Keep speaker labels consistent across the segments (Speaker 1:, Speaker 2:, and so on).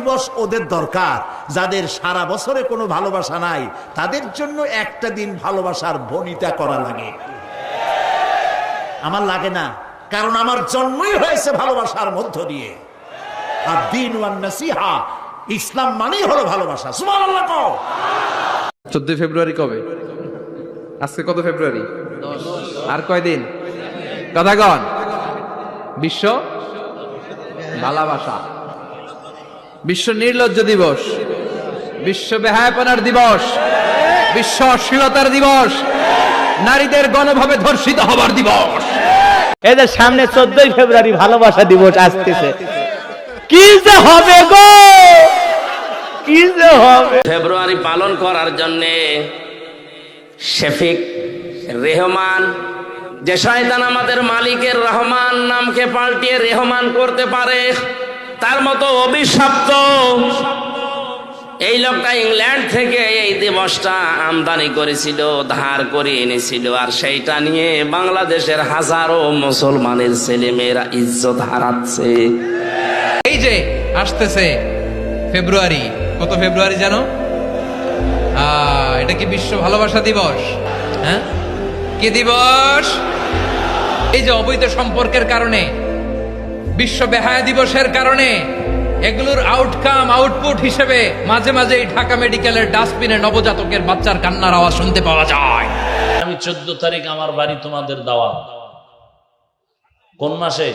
Speaker 1: দিবস ওদের দরকার। যাদের সারা বছরে কোনো ভালোবাসা নাই, তাদের জন্য একটা দিন ভালোবাসার বনিতা করা লাগে। আমার লাগে না, কারণ আমার জন্মই হয়েছে ভালোবাসার মধ্য দিয়ে। আর দিন ওয়ান নাসিহা, ইসলাম মানেই হলো ভালোবাসা। সুবহানাল্লাহ কও।
Speaker 2: চোদ্দই ফেব্রুয়ারি কবে? আজকে কত ফেব্রুয়ারি? আর কয়দিন? কথা কন। বিশ্ব ভালোবাসা। বিশ্ব নির্লজ্জ দিবস বিশ্ব বেহায়াপনার দিবস বিশ্ব অশ্লীলতার দিবস নারীদের গণভাবে ধর্ষিত হবার দিবস।
Speaker 3: এদের সামনে চোদ্দই ফেব্রুয়ারি ভালোবাসা দিবস আসতেছে। কি যে হবে গো? কি যে হবে?
Speaker 4: ফেব্রুয়ারি পালন করার জন্যে শেফিক রেহমান যে শয়তান আমাদের মালিকের রহমান নামকে পাল্টিয়ে রেহমান করতে পারে তার মতো অভিশপ্ত। এই লোকটা ইংল্যান্ড থেকে এই দিবসটা আমদানি করেছিল, ধার করে এনেছিল, আর সেইটা নিয়ে বাংলাদেশের হাজারো মুসলমানের ছেলেমেয়েরা ইজ্জত হারাচ্ছে।
Speaker 2: এই যে আসতেছে ফেব্রুয়ারি, কত ফেব্রুয়ারি জানো? এটা কি বিশ্ব ভালোবাসা দিবস? হ্যাঁ? কি দিবস? এই যে অবৈধ সম্পর্কের কারণে বিশ্ব বেহায়া দিবসের কারণে এগুলোর আউটকাম আউটপুট হিসেবে মাঝে মাঝে ঢাকা মেডিকেলের ডাস্টবিনে নবজাতকের বাচ্চার কান্নার আওয়াজ শুনতে পাওয়া যায়।
Speaker 5: আমি চোদ্দ তারিখ আমার বাড়ি তোমাদের দাওয়াত। কোন মাসে?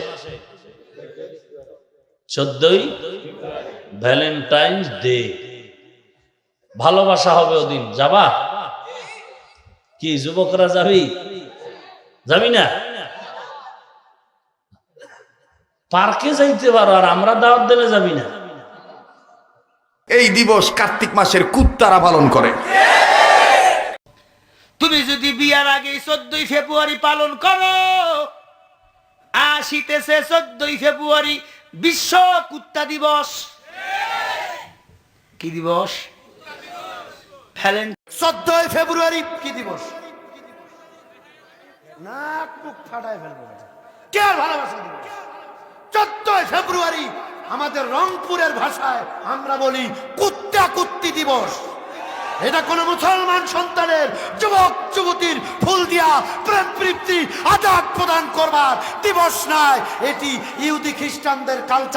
Speaker 5: চোদ্দই ভ্যালেন্টাইন্স ডে। ভালোবাসা হবে ওদিন। যাবা? কি, যুবকরা যাবি? যাবি না? পার্কে যাইতে পারো আর আমরা দাওয়াত দিলে যাবি না।
Speaker 6: এই দিবস কার্তিক মাসের কুত্তারা পালন করে।
Speaker 3: তুমি যদি বিয়ার আগে চোদ্দই ফেব্রুয়ারি পালন করো আসিতেছে চোদ্দই ফেব্রুয়ারি বিশ্ব কুত্তা দিবস। কি দিবস?
Speaker 1: চোদ্দই ফেব্রুয়ারি কি দিবস? নাক মুখ ফাটায় ফেলব। কে ভালোবাসা দিবস? চোদ্দই ফেব্রুয়ারি আমাদের রংপুরের ভাষায় আমরা বলি কুত্তা কুত্তি দিবস। এটা কোন মুসলমান সন্তানের, যুবক, যুবতীর ফুল দিয়া প্রেম, তৃপ্তি আদান প্রদান করবার দিবস নয়। এটি ইহুদি খ্রিস্টানদের কালচার